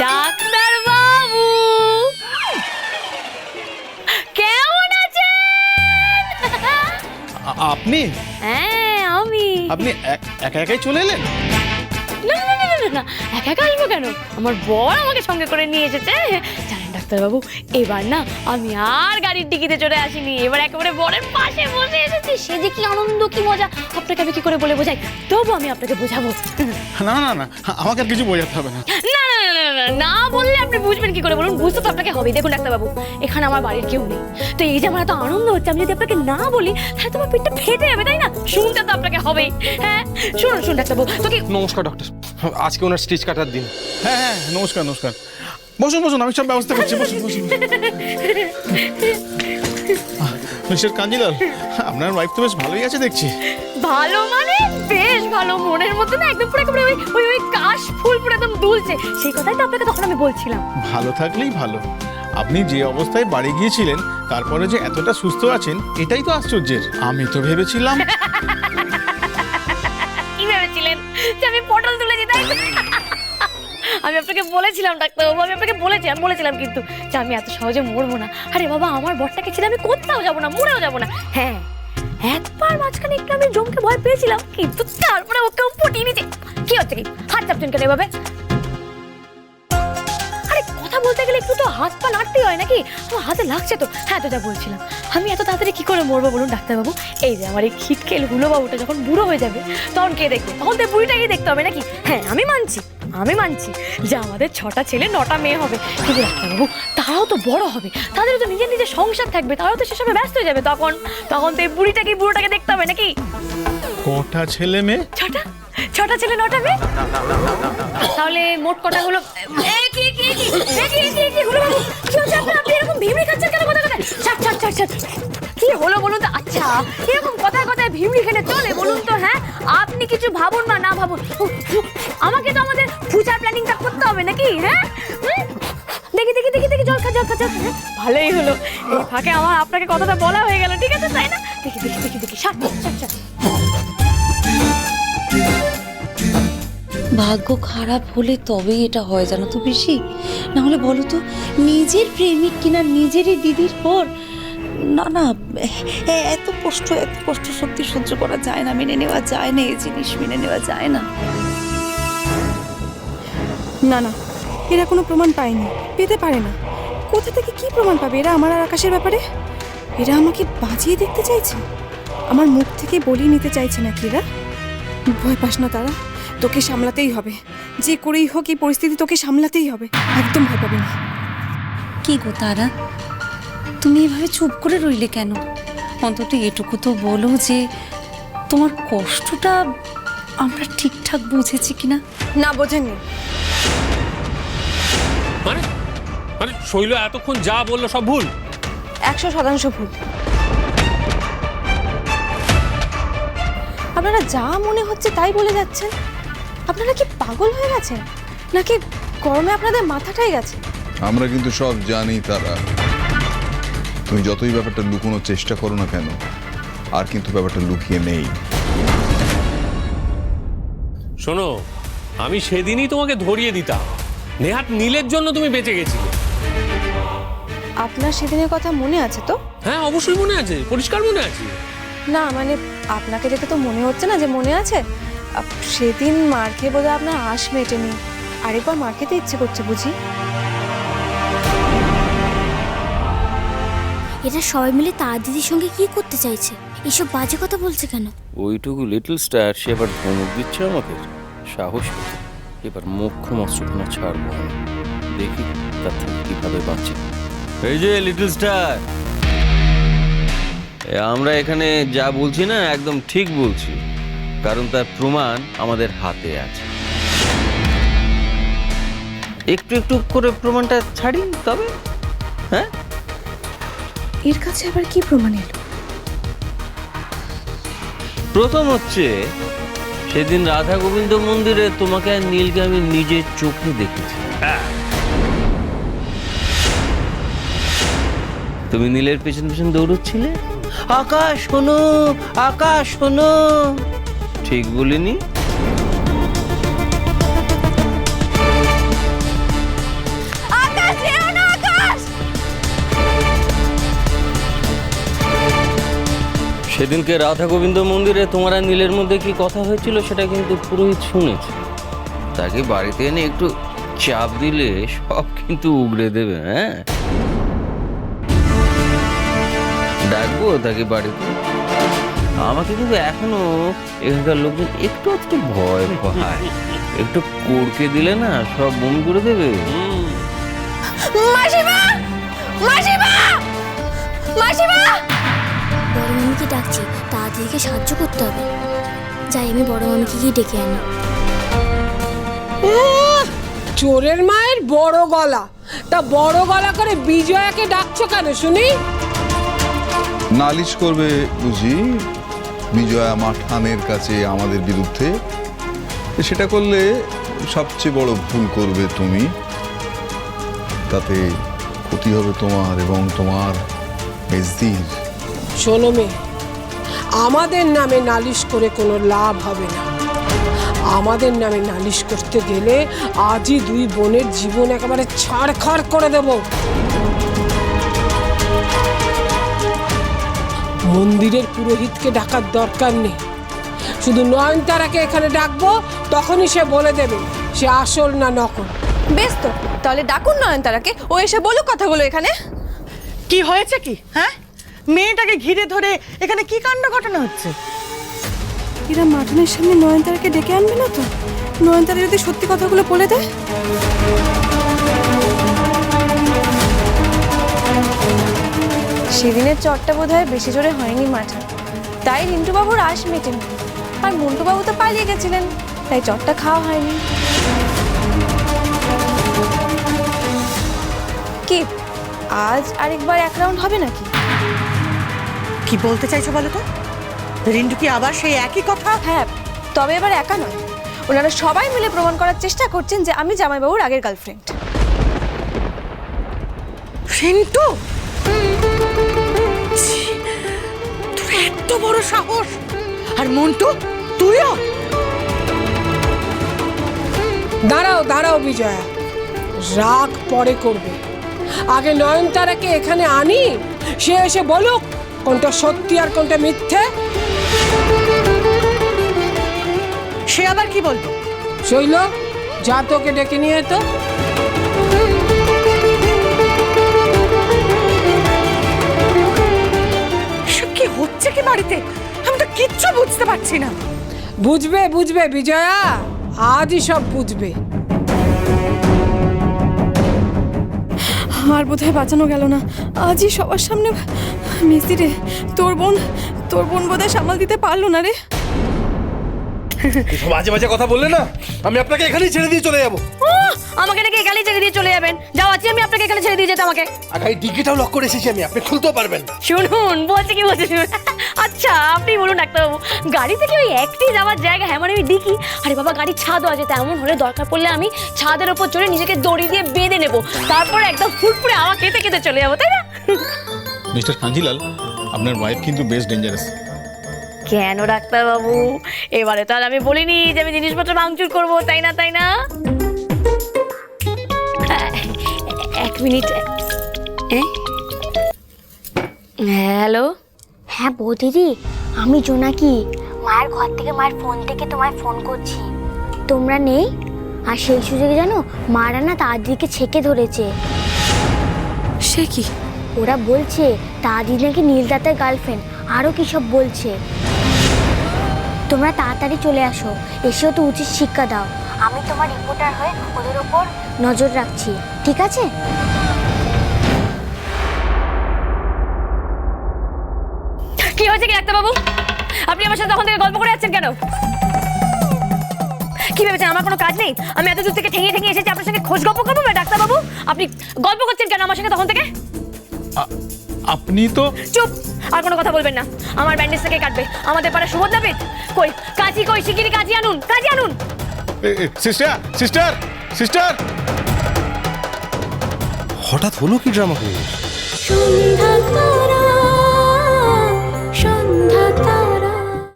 Doctor বাবু! কেমন আছেন? আপনি? হ্যাঁ আমি। আপনি এক- একা একাই চলে এলেন? না না না না, না না একা একা আসব কেন? আমার বর আমাকে সঙ্গে করে নিয়ে এসেছে। ডাক্তারবাবু এবার না আমি আর গাড়ির টিকিতে চড়ে আসিনি এবার একেবারে বরের পাশে বসে এসেছি। সে যে কি আনন্দ কি মজা আপনাকে আমি কি করে বলে বোঝাই? তবু আমি আপনাকে বোঝাবো। না না না আমাকে আর কিছু বোঝাতে হবে না। না না না, না, না, না বললে আপনি বুঝবেন কি করে বলুন? বুঝতে তো আপনাকে হবে দেখুন ডাক্তারবাবু এখানে আমার বাড়ির কেউ নেই। তো এই যে আমার এত আনন্দ হচ্ছে আমি যদি আপনাকে না বলি তাহলে তোমার পেটটা ফেটে যাবে তাই না? শুনতে তো আপনাকে হবেই। হ্যাঁ শুনুন শুনুন ডাক্তারবাবু তো কি নমস্কার ডক্টর আজকে ওনার স্টিচ কাটার দিন। হ্যাঁ হ্যাঁ নমস্কার নমস্কার। বসুন বসুন আমি সব ব্যবস্থা করছি বসুন বসুন। মিস্টার কাঞ্জিলাল আপনার ওয়াইফ তো বেশ ভালোই আছে দেখছি। ভালো মানে? বেশ ভালো। মনের মধ্যে না একদম পুরো একেবারে ওই ওই ওই কাশ ফুল পুরো একদম দুলছে। সেই কথাই তো আপনাকে তখন আমি বলছিলাম। ভালো থাকলেই ভালো। আপনি যে অবস্থায় বাড়ি গিয়েছিলেন তারপরে যে এতটা সুস্থ আছেন এটাই তো আশ্চর্যের। আমি তো ভেবেছিলাম কি ভেবেছিলেন? যে আমি আমি আপনাকে বলেছিলাম ডাক্তারবাবু আমি আপনাকে বলেছিলাম বলেছিলাম কিন্তু যে আমি এত সহজে মরবো না। আরে বাবা, আমার বরটাকে ছেড়ে আমি কোথাও যাব না, মরেও যাব না। হ্যাঁ একবার মাঝখানে একটু আমি জমকে ভয় পেয়েছিলাম, কিন্তু তারপরে ওকেও পটিয়ে নিচে কি হচ্ছে কি? হাত চাপছেন কেন এভাবে? আরে, কথা বলতে গেলে একটু তো হাত পা নাড়তেই হয় নাকি? আমার হাতে লাগছে তো। হ্যাঁ তো যা বলছিলাম। আমি এত তাড়াতাড়ি কি করে মরবো বলুন ডাক্তারবাবু এই যে আমার এই খিটকেল হুলো বাবুটা যখন বুড়ো হয়ে যাবে, তখন কে দেখবে? তখন তো বুড়িটাকেই দেখতে হবে নাকি? হ্যাঁ আমি মানছি। আমি মানছি যে আমাদের ছটা ছেলে নটা মেয়ে হবে। কিন্তু ডাক্তারবাবু তারাও তো বড় হবে। তাদের তো নিজের নিজের সংসার থাকবে তারাও তো সেসবে ব্যস্ত হয়ে যাবে তখন। তখন তো এই বুড়িটাকে বুড়োটাকে দেখতে হবে নাকি? কটা ছেলে মেয়ে? ছটা? ছটা ছেলে নটা মেয়ে? তাহলে মোট কটা হলো? কি কি কি? কি কি কি? হলো বাবু আপনি এরকম ভিমড়ি খাচ্ছেন কেন? কথা কথা ছাড় ছাড় ছাড় ছাড়। কি হলো বলুন তো? আচ্ছা এরকম কথায় কথায় ভিমড়ি খেলে চলে? বলুন তো হ্যাঁ? আপনি কিছু ভাবুন না না ভাবুন। আমাকে তো আমাদের ফিউচার প্ল্যানিংটা করতে হবে নাকি? হ্যাঁ? দেখি দেখি দেখি দেখি, জল খা জল খা জল খা। ভালোই হলো। এই ফাঁকে আমার আপনাকে কথাটা বলা হয়ে গেল, ঠিক আছে, তাই না? দেখি দেখি দেখি দেখি সাত ভাগ্য খারাপ হলে তবেই এটা হয়, জানো তো বেশি না হলে বলো তো, নিজের প্রেমিক কিনা নিজেরই দিদির পর? না না এত কষ্ট এত কষ্ট সত্যি সহ্য করা যায় না, মেনে নেওয়া যায় না, এই জিনিস মেনে নেওয়া যায় না। না না। এরা কোনো প্রমাণ পায়নি পেতে পারে না। কোথা থেকে কি প্রমাণ পাবে? এরা আমার আর আকাশের ব্যাপারে? এরা আমাকে বাঁচিয়ে দেখতে চাইছে? আমার মুখ থেকে বলিয়ে নিতে চাইছে নাকি এরা? ভয় পাস না তারা তোকে সামলাতেই হবে। যে করেই হোক এই পরিস্থিতি তোকে সামলাতেই হবে। একদম ভয় পাবে না। কি গো তারা? তুমি এভাবে চুপ করে রইলে কেন? অন্তত এটুকু তো বলো যে তোমার কষ্টটা আমরা ঠিকঠাক বুঝেছি কিনা? না বোঝেননি। মানে? মানে শৈল এতক্ষণ যা বলল সব ভুল? একশো শতাংশ ভুল। আপনারা যা মনে হচ্ছে তাই বলে যাচ্ছেন? আপনারা কি পাগল হয়ে গেছেন? নাকি গরমে আপনাদের মাথাটাই গেছে? আমরা কিন্তু সব জানি তারা। তুমি যতই ব্যাপারটা লুকোনোর চেষ্টা করো না কেন আর কিন্তু ব্যাপারটা লুকিয়ে নেই। শোনো আমি সেদিনই তোমাকে ধরিয়ে দিতাম। নেহাত নীলের জন্য তুমি বেঁচে গেছিলে। আপনার সেদিনের কথা মনে আছে তো? হ্যাঁ অবশ্যই মনে আছে। পরিষ্কার মনে আছে। না মানে আপনাকে দেখে তো মনে হচ্ছে না যে মনে আছে? আপ- সেদিন মার খেয়ে বোধহয় আপনার আশ মেটেনি। আরেকবার মার খেতে ইচ্ছে করছে বুঝি। এরা সবাই মিলে তার দিদির সঙ্গে কি করতে চাইছে? এসব বাজে কথা বলছে কেন? ওইটুকু লিটল স্টার সে আবার ধমক দিচ্ছে আমাকে সাহস পেতে এবার মুখ্য মস্ত্রখানা ছাড়বো দেখি তার থেকে কীভাবে বাঁচি। এই যে লিটল স্টার আমরা এখানে যা বলছি না একদম ঠিক বলছি। কারণ তার প্রমাণ আমাদের হাতে আছে। একটু একটু করে প্রমাণটা ছাড়ি তবে? হ্যাঁ? এর কাছে আবার কি প্রমাণ এলো? প্রথম হচ্ছে সেদিন রাধা গোবিন্দ মন্দিরে তোমাকে আর নীলকে আমি নিজের চোখে দেখেছি। তুমি নীলের পেছন পেছন দৌড়চ্ছিলে? আকাশ শোনো আকাশ শোনো। ঠিক বলিনি? সেদিনকে রাধা গোবিন্দ মন্দিরে তোমার নীলের মধ্যে কি কথা হয়েছিল সেটা কিন্তু পুরোহিত শুনেছে। তাকে বাড়িতে এনে একটু চাপ দিলে সব কিন্তু উগড়ে দেবে হ্যাঁ? ডাকবো তাকে বাড়িতে। আমাকে কিন্তু এখনও এখানকার লোকজন একটু একটু ভয় পায়। একটু কোড়কে দিলে না সব বমি করে দেবে। তাড়াতাড়িকে সাহায্য করতে হবে। যাই আমি বড় মামিকে গিয়ে ডেকে আনি। চোরের মায়ের বড় গলা। তা বড় গলা করে বিজয়াকে ডাকছো কেন শুনি? নালিশ করবে বুঝি? বিজয়া মাঠানের কাছে আমাদের বিরুদ্ধে? সেটা করলে সবচেয়ে বড় ভুল করবে তুমি। তাতে ক্ষতি হবে তোমার এবং তোমার মেজদির। শোনো মেয়ে আমাদের নামে নালিশ করে কোনো লাভ হবে না। আমাদের নামে নালিশ করতে গেলে আজই দুই বোনের জীবন একেবারে ছাড়খাড় করে দেব। মন্দিরের পুরোহিতকে ডাকার দরকার নেই। শুধু নয়নতারাকে এখানে ডাকবো তখনই সে বলে দেবে সে আসল না নকল। বেশ তো তাহলে ডাকুন নয়নতারাকে ও এসে বলুক কথাগুলো এখানে। কি হয়েছে কি? হ্যাঁ? মেয়েটাকে ঘিরে ধরে এখানে কি কাণ্ড ঘটনা হচ্ছে? এরা মাটনের সামনে নয়নতারাকে ডেকে আনবে না তো? নয়নতারা যদি সত্যি কথাগুলো বলে দেয়? সেদিনের চটটা বোধ হয় বেশি জোরে হয়নি মাঠা। তাই রিন্টুবাবুর আশ মেটেনি আর মন্টুবাবু তো পালিয়ে গেছিলেন তাই চটটা খাওয়া হয়নি। কি আজ আরেকবার এক রাউন্ড হবে নাকি? কি বলতে চাইছো বলো তো? রিন্টু কি আবার সেই একই কথা? হ্যাঁ তবে এবার একা নয়। ওনারা সবাই মিলে প্রমাণ করার চেষ্টা করছেন যে আমি জামাইবাবুর আগের গার্লফ্রেন্ড রিন্টু? তোর এত বড় সাহস। আর মন্টু তুইও? দাঁড়াও দাঁড়াও বিজয়া। রাগ পরে করবে। আগে নয়নতারাকে এখানে আনি সে এসে বলুক কোনটা সত্যি আর কোনটা মিথ্যে? সে আবার কি বলব? শৈল যা তোকে ডেকে নিয়ে তো। কি হচ্ছে কি বাড়িতে? আমি তো কিচ্ছু বুঝতে পারছি না। বুঝবে বুঝবে বিজয়া। আজই সব বুঝবে। আর বোধহয় বাঁচানো গেল না। আজই সবার সামনে মিস্তি রে তোর বোন তোর বোন বোধহয় সামাল দিতে পারল না রে। বাজে বাজে কথা বললে না আমি আপনাকে এখানেই ছেড়ে দিয়ে চলে যাব। আমাকে নাকি এখানেই ছেড়ে দিয়ে চলে যাবেন। যাও আছি আমি আপনাকে এখানে ছেড়ে দিয়ে যেতে আমাকে। আগাই ডিকিটাও লক করে এসেছি আমি আপনি খুলতেও পারবেন না। শুনুন বলছে কি বলছে শুনুন। আচ্ছা আপনি বলুন ডাক্তারবাবু গাড়ি থেকে ওই একটি যাওয়ার জায়গা হ্যাঁ মানে আমি দেখি আরে বাবা গাড়ি ছাদও আছে তেমন হলে দরকার পড়লে আমি ছাদের ওপর চড়ে নিজেকে দড়ি দিয়ে বেঁধে নেব। তারপর একদম ফুটফুটে হাওয়া খেতে খেতে চলে যাব তাই না? মিস্টার কাঞ্জিলাল আপনার ওয়াইফ কিন্তু বেশ ডেঞ্জারাস কেন ডাক্তারবাবু? এবারে তো আর আমি বলিনি যে আমি জিনিসপত্র ভাঙচুর করব তাই না তাই না? এক মিনিট। হ্যালো? হ্যাঁ বৌদিদি আমি জোনাকি। মায়ের ঘর থেকে মায়ের ফোন থেকে তোমায় ফোন করছি। তোমরা নেই? আর সেই সুযোগে জানো মারা না তার দিকে ছেকে ধরেছে। সে কি? ওরা বলছে তাদি নাকি নীলদাতের গার্লফ্রেন্ড আরও কী সব বলছে। তোমরা তাড়াতাড়ি চলে আসো, এসেও তো উচিত শিক্ষা দাও। আমি তোমার রিপোর্টার হয়ে ওদের ওপর নজর রাখছি, ঠিক আছে? কি হয়েছে কি ডাক্তারবাবু? আপনি আমার সাথে তখন থেকে গল্প করে যাচ্ছেন কেন? কি ভেবেছেন? আমার কোনো কাজ নেই? আমি এত দূর থেকে ঠেঙিয়ে ঠেঙিয়ে এসেছি, আপনার সঙ্গে খোঁজ গল্প করব? ডাক্তারবাবু, আপনি গল্প করছেন কেন আমার সঙ্গে তখন থেকে? আপনি তো চুপ! আর কোনো কথা বলবেন না। আমার ব্যান্ডেজ থেকে কাটবে। আমাদের পাড়া সুভদ্রা পেট কই? কাজী কই? শিগগিরি কাজী আনুন কাজী আনুন! সিস্টার সিস্টার সিস্টার হঠাৎ হলো কি ড্রামা সন্ধ্যা